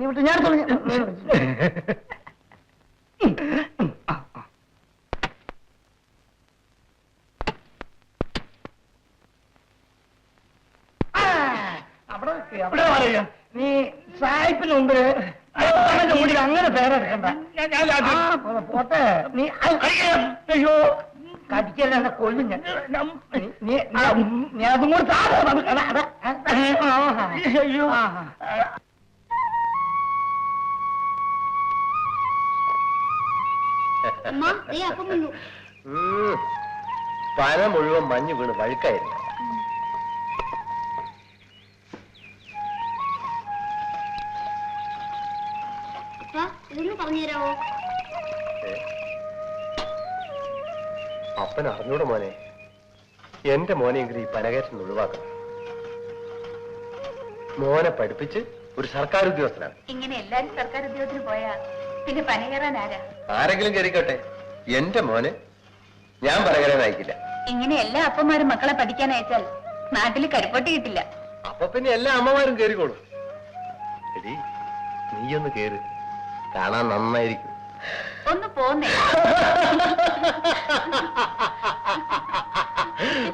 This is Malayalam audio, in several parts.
ഞാൻ നീ സായിപ്പിന് മുമ്പ് അങ്ങനെ പേരെടുക്കണ്ട പോട്ടെ. നീ അയ്യോ. കടിക്കല്ല എന്നെ കൊല്ലും ഞാൻ. നീ അതും കൂടെ അയ്യോ. പന മുഴുവൻ മഞ്ഞു വീണ് വഴുക്കായിരുന്നു. അപ്പൻ അറിഞ്ഞൂടെ മോനെ? എന്റെ മോനെങ്കിലും ഈ പനകയറ്റം ഒഴിവാക്കണം. മോനെ പഠിപ്പിച്ച് ഒരു സർക്കാർ ഉദ്യോഗസ്ഥനാണ് ഇങ്ങനെ എല്ലാരും സർക്കാർ ഉദ്യോഗത്തിന് പോയാ? പിന്നെ പനകയറാൻ ആരാ? ആരെങ്കിലും കയറിക്കോട്ടെ എന്റെ മോന് ഞാൻ പനകരാൻ അയക്കില്ല ഇങ്ങനെ എല്ലാ അപ്പന്മാരും മക്കളെ പഠിക്കാൻ അയച്ചാൽ നാട്ടിൽ കരിപ്പൊട്ടി കിട്ടില്ല. അപ്പൊ പിന്നെ എല്ലാ അമ്മമാരും കയറിക്കോളും എടി നീയൊന്ന് കേറ്. കാണാൻ നന്നായിരിക്കും. ഒന്ന് പോന്നേ.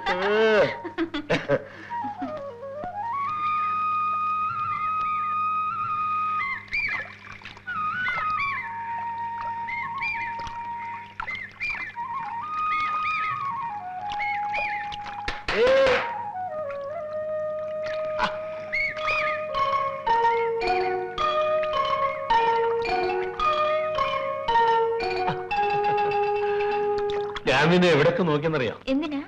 ഞാൻ നിന്നെ എവിടൊക്കെ നോക്കിയെന്നറിയാം. എന്തിനാ?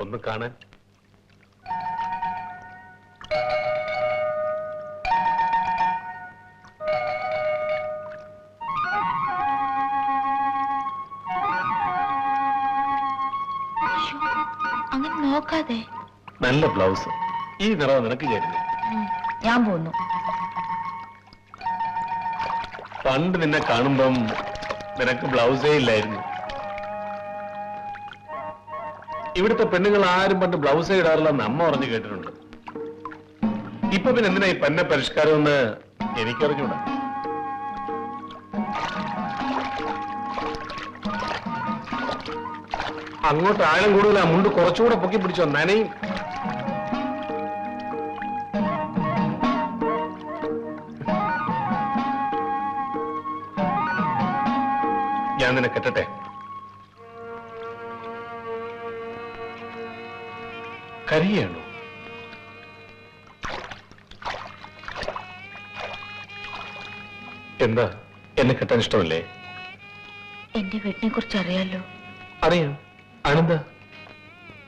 ഒന്ന് കാണാൻ അങ്ങനെ നോക്കാതെ. നല്ല ബ്ലൗസ്. ഈ നിറം നിനക്ക് ചേരുന്നു. ഞാൻ പോന്നു. പണ്ട് നിന്നെ കാണുമ്പം നിനക്ക് ബ്ലൗസേ ഇല്ലായിരുന്നു. ഇവിടുത്തെ പെണ്ണുങ്ങൾ ആരും പണ്ട് ബ്ലൗസ് ഇടാറില്ലെന്ന് അമ്മ പറഞ്ഞു കേട്ടിട്ടുണ്ട്. ഇപ്പൊ പിന്നെ എന്തിനാ ഈ പെണ്ണ പരിഷ്കാരം എന്ന് എനിക്കറിഞ്ഞൂടാ. അങ്ങോട്ട് ആഴം കൂടുതൽ ആ മുണ്ട് കുറച്ചുകൂടെ പൊക്കി പിടിച്ചോ നനയും. ഞാൻ നിന്നെ കെട്ടട്ടെ. കരിയാണോ. എന്താ? എന്നെ കെട്ടാൻ ഇഷ്ടമല്ലേ? എന്റെ വീട്ടിനെ കുറിച്ച് അറിയാലോ. അറിയാം. ആണെന്താ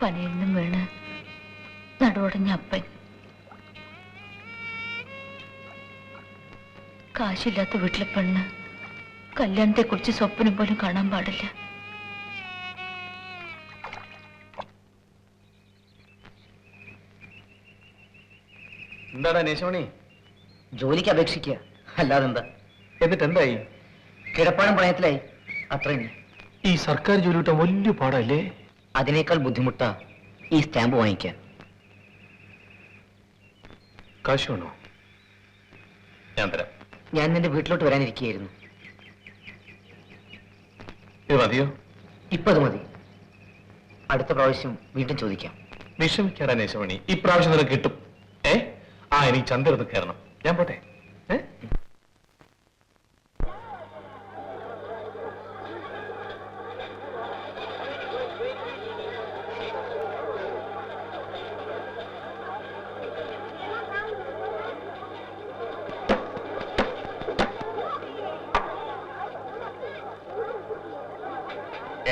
പനയിൽ നിന്നും വീണ് നടുവടഞ്ഞ അപ്പൻ. കാശില്ലാത്ത വീട്ടിലെ പെണ്ണ് കല്യാണത്തെ കുറിച്ച് സ്വപ്നം പോലും കാണാൻ പാടില്ല. എന്താടാ നേശമണി ജോലിക്ക് അപേക്ഷിക്കുക. അല്ലാതെ എന്താ എന്നിട്ട് എന്തായി കിടപ്പാടം പ്രായത്തിലായി. അത്രയും ഈ സർക്കാർ ജോലി കിട്ടാൻ വലിയ പാടല്ലേ അതിനേക്കാൾ ബുദ്ധിമുട്ടാ ഈ സ്റ്റാമ്പ് വാങ്ങിക്കാൻ. കാശ് വേണോ? ഞാൻ തരാം. ഞാൻ നിന്റെ വീട്ടിലോട്ട് വരാനിരിക്കുകയായിരുന്നു. ഇത് മതിയോ? ഇപ്പൊ അത് മതി. അടുത്ത പ്രാവശ്യം വീണ്ടും ചോദിക്കാം. വിഷമിക്കാടാ നേശമണി ഈ പ്രാവശ്യം നിനക്ക് കിട്ടും. ആ ഇനി ചന്ദ്രത് കയറണം. ഞാൻ പോട്ടെ.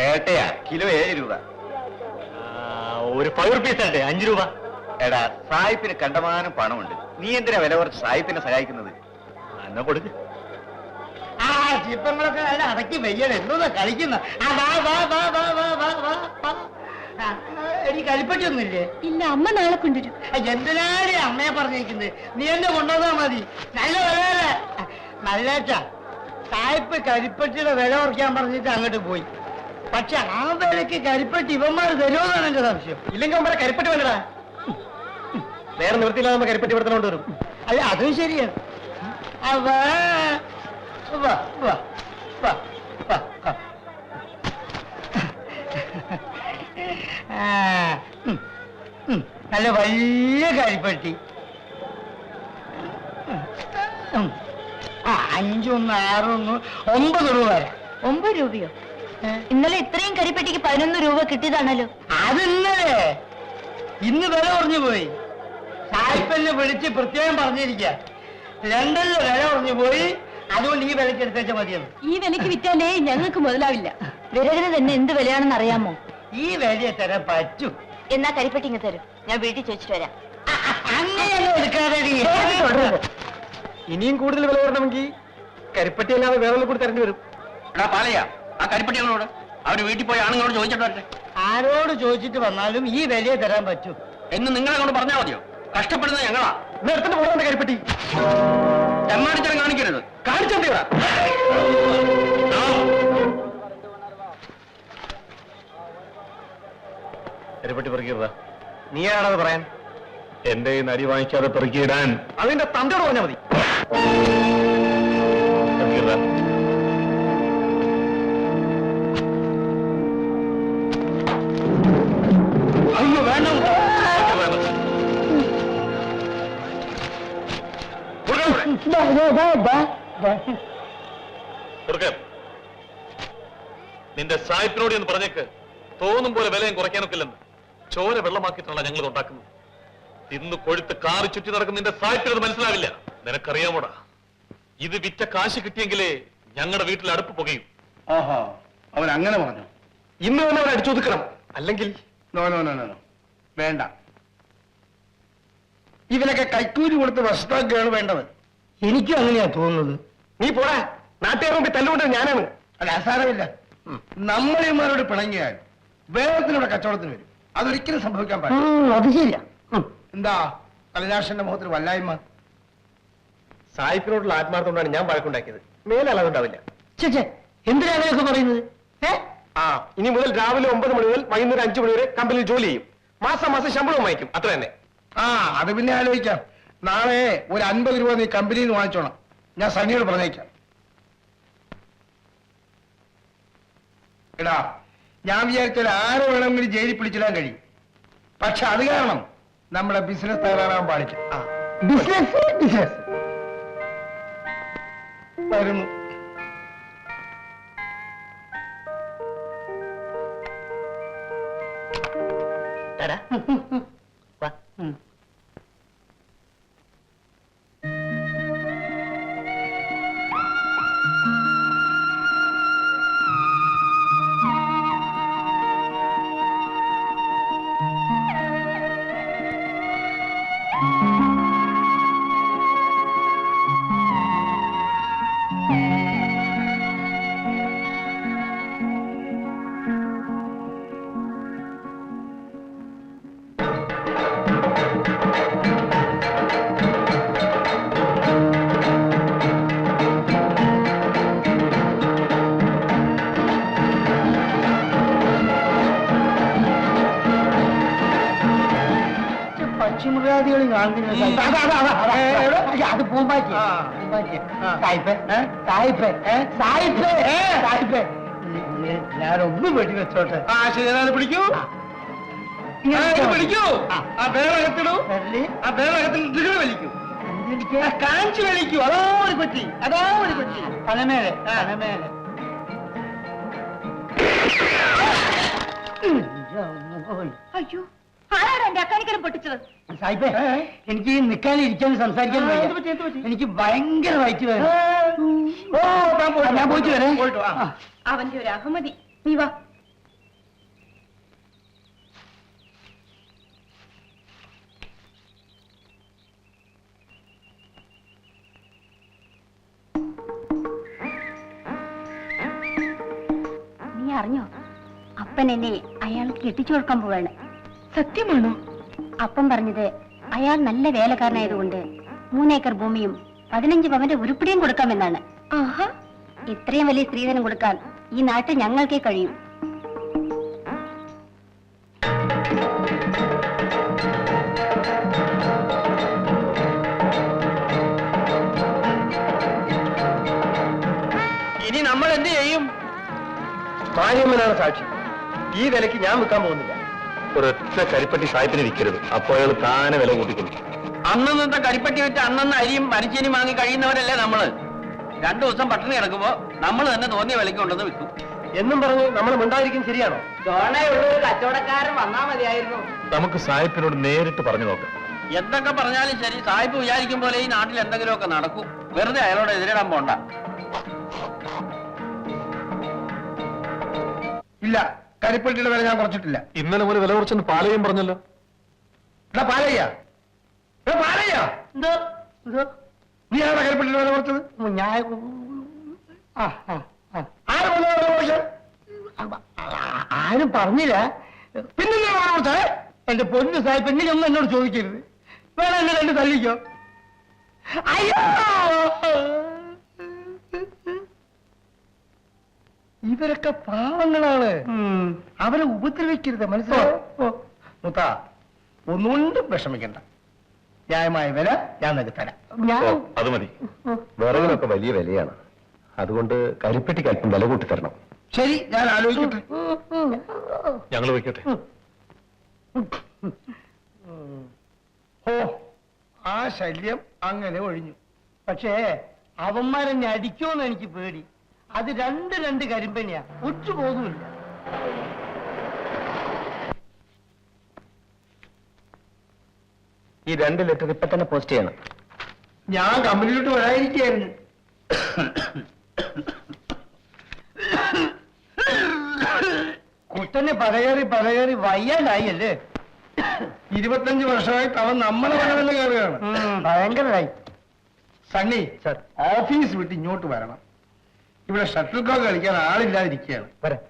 ഏട്ടയാ കിലോ ഏഴ് രൂപ. ഒരു ഫൈവ് റുപ്പീസ് ആട്ടെ അഞ്ചു രൂപ. എടാ സായിപ്പിന് കണ്ടമാനം പണമുണ്ട്. നീ എന്തിനാ വില കുറച്ച് സായിപ്പിനെ സഹായിക്കുന്നത്? എന്നാ കൊടുക്ക്. ആ ശില്പങ്ങളൊക്കെ അടക്കി വയ്യണം. എന്തോന്നാ കളിക്കുന്ന? എനിക്ക് കളിപ്പട്ടി ഒന്നുമില്ലേ? ഇല്ല അമ്മ നാളെ കൊണ്ടുവരും. എന്തിനാണ് അമ്മയെ പറഞ്ഞിരിക്കുന്നത് നീ എന്നെ കൊണ്ടുവന്നാ മതി. നല്ല വില നല്ലേച്ച സായിപ്പ് കരിപ്പട്ടിയുടെ വില കുറയ്ക്കാൻ പറഞ്ഞിട്ട് അങ്ങോട്ട് പോയി. പക്ഷെ ആ വിലക്ക് കരിപ്പട്ടി ഇവന്മാർ തരുമോ എന്നാണ് എന്റെ സംശയം. ഇല്ലെങ്കിൽ അവന്മാരെ കരിപ്പട്ടി വേണ്ടടാ. വേറെ നിവൃത്തിയില്ലാതെ നമുക്ക് കരിപ്പറ്റി പെടുത്തണോണ്ട് വരും. അല്ല അതും ശരിയാണ്. നല്ല വലിയ കരിപ്പറ്റി അഞ്ചൊന്ന് ആറൊന്ന് ഒമ്പത് രൂപ വരാം. ഒമ്പത് രൂപയോ? ഇന്നലെ ഇത്രയും കരിപ്പെട്ടിക്ക് പതിനൊന്ന് രൂപ കിട്ടിയതാണല്ലോ. അതിന്നലെ ഇന്ന് വില കുറഞ്ഞു പോയി. സായിപ്പന്നെ വിളിച്ച് പ്രത്യേകം പറഞ്ഞിരിക്കുക ലണ്ടനിലെ വില കുറഞ്ഞു പോയി അതുകൊണ്ട് ഈ വിലക്ക് എടുത്തേച്ച മതിയെന്ന്. ഈ വിലക്ക് വിറ്റാലേ ഞങ്ങൾക്ക് മുതലാവില്ല. വിറകിന് തന്നെ എന്ത് വിലയാണെന്ന് അറിയാമോ? ഈ വിലയെ തരാൻ പറ്റൂ. എന്നാ കരിപ്പെട്ടി ഇങ്ങ് തരും. ഞാൻ വീട്ടിൽ ചോദിച്ചിട്ട് വരാം. എടുക്കാതെ ഇനിയും കൂടുതൽ വില വരണമെങ്കിൽ കരിപ്പട്ടി അല്ലാതെ വേറെ കൂടി തരേണ്ടി വരും. എടാ പാലയാ ആ കരിപ്പട്ടികളോട് അവർ വീട്ടിൽ പോയി ആണുങ്ങളോട് ചോദിച്ചിട്ട് വരട്ടെ. ആരോട് ചോദിച്ചിട്ട് വന്നാലും ഈ വിലയെ തരാൻ പറ്റൂ. എന്ന് നിങ്ങളെ കൊണ്ട് പറഞ്ഞാൽ മതിയോ? കഷ്ടപ്പെടുന്നത് ഞങ്ങളാ. എടുത്തിട്ട് പോകണ്ട കരിപ്പെട്ടി കാണിക്കരുത്. കാണിച്ചെന്തി കരിപ്പെട്ടി പെറുക്കിയതാ. നീ ആണത് പറയാൻ? എന്റെ നരി വാങ്ങിക്കാതെ പെറുക്കിയിടാൻ. അതിന്റെ തന്തയോട് പറഞ്ഞാൽ മതി. നിന്റെ സായിപ്പിനോട് എന്ന് പറഞ്ഞേക്ക് തോന്നും പോലെ വിലയും കുറയ്ക്കാനൊക്കില്ലെന്ന് ചോര വെള്ളമാക്കിയിട്ടാണ് ഞങ്ങൾ ഉണ്ടാക്കുന്നത്. ഇന്ന് കൊഴുത്ത് കാറി ചുറ്റി നടക്കുന്ന നിന്റെ സായിപ്പിനത് മനസ്സിലാവില്ല. നിനക്കറിയാമോടാ? ഇത് വിറ്റ കാശ് കിട്ടിയെങ്കിലേ ഞങ്ങളുടെ വീട്ടിൽ അടുപ്പ് പുകയും. ആഹാ അവൻ അങ്ങനെ പറഞ്ഞു. ഇന്ന് തന്നെ അവൻ അടിച്ചൊതുക്കണം അല്ലെങ്കിൽ നോ നോ നോ. വേണ്ട. ഇവനൊക്കെ കൈക്കൂലി കൊടുത്ത് വശത്താക്കുകയാണ് വേണ്ടത് എനിക്കും അങ്ങനെയാ തോന്നുന്നത്. നീ പോടാ. നാട്ടുകാർ മുമ്പിൽ തല്ലുകൊണ്ടത് ഞാനാണ്. അല്ല അസാരമില്ല നമ്മളിമാരോട് പിണങ്ങിയാൽ വേഗത്തിലൂടെ കച്ചവടത്തിന് വരും. അതൊരിക്കലും സംഭവിക്കാൻ പാടില്ല. അത് ശരിയാ. എന്താ? കലനാശന്റെ മുഖത്തിന് വല്ലായ്മ? സായിപ്പിനോടുള്ള ആത്മാർത്ഥം കൊണ്ടാണ് ഞാൻ വഴക്കുണ്ടാക്കിയത്. മേലെ അളവുണ്ടാവില്ല എന്തിനാ അങ്ങനെയൊക്കെ പറയുന്നത്? ആ ഇനി മുതൽ രാവിലെ ഒമ്പത് മണി മുതൽ വൈകുന്നേരം അഞ്ചു മണി വരെ കമ്പനിയിൽ ജോലി ചെയ്യും. മാസം മാസം ശമ്പളവും വാങ്ങിക്കും. അത്ര തന്നെ ആ അത് പിന്നെ ആലോചിക്കാം. നാളെ ഒരു അൻപത് രൂപ നീ കമ്പനിയിൽ നിന്ന് വാങ്ങിച്ചോണം. ഞാൻ സണ്ണിയോട് പറഞ്ഞേക്കാം. എടാ ഞാൻ വിചാരിച്ചാൽ ആരെ വേണമെങ്കിലും ജയിലിൽ പിടിച്ചിടാൻ കഴിയും. പക്ഷെ അത് കാരണം നമ്മുടെ ബിസിനസ് തകരാറാൻ പാടില്ല. ആ ബിസിനസ് ബിസിനസ് വരുന്നു. പക്ഷിമൃഗാദികളും അതാ, പൂമ്പാറ്റി. സായിപ്പേ സായിപ്പേ സായിപ്പേ സായിപ്പേ ഞാനൊന്നും വെടി വെച്ചോട്ടെ ആ ശരി ഞാനത് പിടിക്കൂ പിടിക്കൂ ആ പേരകത്തിടൂ ആ പേരകത്തിൽ ഇതികൾ വലിക്കൂ കാഞ്ചി വലിക്കൂ അതോ ഒരു പറ്റി അതോ ഒരു പറ്റി പനമേലെ പനമേലെ അയ്യോ ആരാണ് എന്റെ അക്കാനിക്കരം പൊട്ടിച്ചത്? സായിപ്പേ എനിക്ക് നിൽക്കാനും ഇരിക്കാനും സംസാരിക്കാൻ ആ, എന്ത് പറ്റി, എന്ത് പറ്റി? എനിക്ക് ഭയങ്കര വയറ്റ് വേദന. ഓ ഞാൻ പോയിട്ട് ഞാൻ പോയിട്ട് വരാം. പോയിട്ട് വാ. അവന്റെ ഒരു അഹമതി നീ വാ. നീ അറിഞ്ഞോ? അപ്പൻ എന്നെ അയാൾക്ക് കെട്ടിച്ചു കൊടുക്കാൻ പോവാണ്. സത്യമാണോ? അപ്പം പറഞ്ഞത് അയാൾ നല്ല വേലക്കാരനായതുകൊണ്ട് മൂന്നേക്കർ ഭൂമിയും പതിനഞ്ച് പവന്റെ ഉരുപ്പിടിയും കൊടുക്കാമെന്നാണ്. ആഹാ. ഇത്രയും വലിയ സ്ത്രീധനം കൊടുക്കാൻ ഈ നാട്ടിൽ ഞങ്ങൾക്കേ കഴിയും. നമ്മൾ എന്ത് ചെയ്യും? മാര്യമ്മനാണ് സാക്ഷി. ഈ വിലക്ക് ഞാൻ വിൽക്കാൻ പോകുന്നില്ല. ഒരൊറ്റ കരിപ്പട്ടി സായിപ്പിന് വിൽക്കരുത്. അപ്പോൾ അയാൾ താനെ വില കൂട്ടിക്കൊള്ളു അന്നന്നത്തെ കരിപ്പട്ടി വിറ്റ് അന്നന്ന് അരിയും മരിച്ചനും വാങ്ങി കഴിയുന്നവരല്ലേ നമ്മൾ? രണ്ടു ദിവസം പട്ടിണി കിടക്കുമ്പോ നമ്മൾ തന്നെ തോന്നിയ വിലക്ക് കൊണ്ടുവന്ന് വിൽക്കും. എന്നും പറഞ്ഞു നമ്മൾ മിണ്ടായിരിക്കും ശരിയാണോ? കച്ചവടക്കാരൻ വന്നാ മതിയായിരുന്നു. നമുക്ക് സായിപ്പിനോട് നേരിട്ട് പറഞ്ഞു നോക്കാം. എന്തൊക്കെ പറഞ്ഞാലും ശരി സായിപ്പ് വിചാരിക്കും പോലെ ഈ നാട്ടിൽ എന്തെങ്കിലുമൊക്കെ നടക്കും. വെറുതെ അയാളോട് എതിരിടാൻ പോണ്ട. ഇല്ല. കരിപ്പെട്ടിയുടെ വില ഞാൻ കുറച്ചിട്ടില്ല. ഇന്നലെ മുതൽ വില കുറച്ചെന്ന് പാലയും പറഞ്ഞല്ലോ. എടാ പാലയ്യ. എടാ പാലയ്യ. എന്തോ? എന്തോ? നീ ആരാ കരിപ്പെട്ടിയുടെ വില കുറച്ചത്? ഞാൻ ആ ആ ആ. ആര് വന്നു വില കുറച്ചത് ആ- ആരും പറഞ്ഞില്ല. പിന്നെ വില കുറച്ചേ? എന്റെ പൊന്നു സാഹിബ് ഇങ്ങനെ ഒന്നും എന്നോട് ചോദിക്കരുത്. വേണം എന്നെ രണ്ട് തല്ലിക്കോ. അയ്യോ! ഇവരൊക്കെ പാവങ്ങളാണ്. അവരെ ഉപദ്രവിക്കരുത് മനസ്സിലായോ? മുത്ത ഒന്നുകൊണ്ടും വിഷമിക്കണ്ട. ന്യായമായ വില ഞാൻ നിനക്ക് തരാം അത് മതി. വിറകിനൊക്കെ വലിയ വിലയാണ്. അതുകൊണ്ട് കരിപ്പെട്ടി അല്പം വില കൂട്ടി തരണം ശരി ഞാൻ ആലോചിക്കട്ടെ. ഞങ്ങൾ വയ്ക്കട്ടെ. ഓ ആ ശല്യം അങ്ങനെ ഒഴിഞ്ഞു. പക്ഷേ അവന്മാരെന്നെ അടിക്കുമെന്ന് എനിക്ക് പേടി. അത് രണ്ട് രണ്ട് കരിമ്പനിയാ ഒറ്റ പോകുന്നില്ല ഈ രണ്ട് ലെറ്റർ ഇപ്പൊ തന്നെ പോസ്റ്റ് ചെയ്യണം. ഞാൻ കമ്പനിയിലോട്ട് വരാതിരിക്കായിരുന്നു കുട്ടനെ പലകേറി പലകേറി വയ്യാണ്ടായി അല്ലേ ഇരുപത്തഞ്ച് വർഷമായി അവൻ നമ്മളെ വരവല്ല കയറുകയാണ്. ഭയങ്കരമായി. സണ്ണി സർ. ഓഫീസ് വിട്ട് ഇങ്ങോട്ട് വരണം. ഇവിടെ ഷട്ടിൽ കോക്ക് കളിക്കാൻ ആളില്ലാതിരിക്കുകയാണ്. വരാം.